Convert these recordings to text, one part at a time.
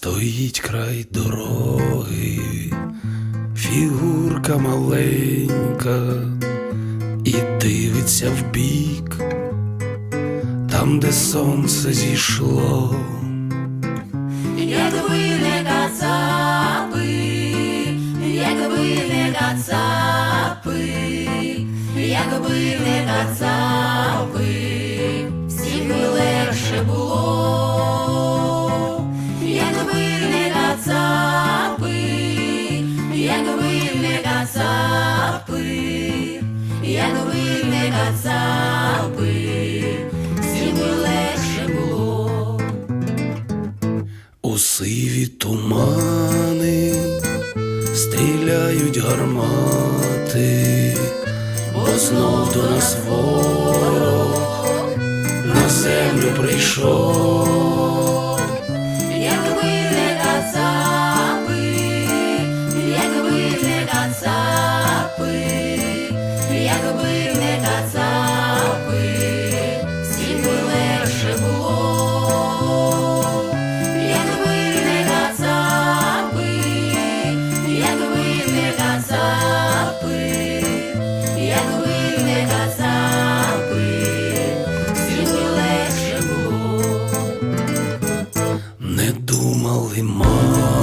Стоїть край дороги, фігурка маленька, і дивиться вбік, там, де сонце зійшло. Якби не кацапи, якби не кацапи, якби не кацапи, якби не кацапи, якби не кацапи, всім би легше було. У сиві тумани стріляють гармати, бо знов до нас ворог на землю прийшов. Якби не кацапи, всім би легше було. Якби не кацапи, якби не кацапи, якби не кацапи, всім би легше було. Не думали мама,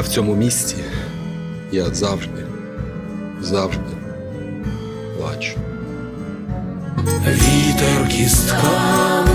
А в цьому місці я завжди, завжди плачу. Вітер кістками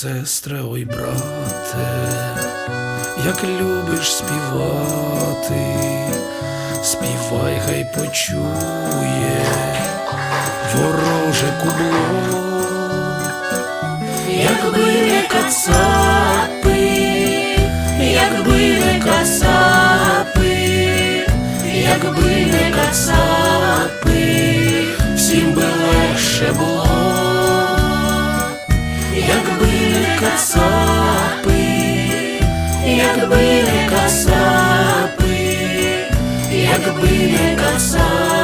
сестре, ой, брате, як любиш співати, співай, хай почує вороже кубло. Якби не кацапи, Якби не касапи, якби не касапи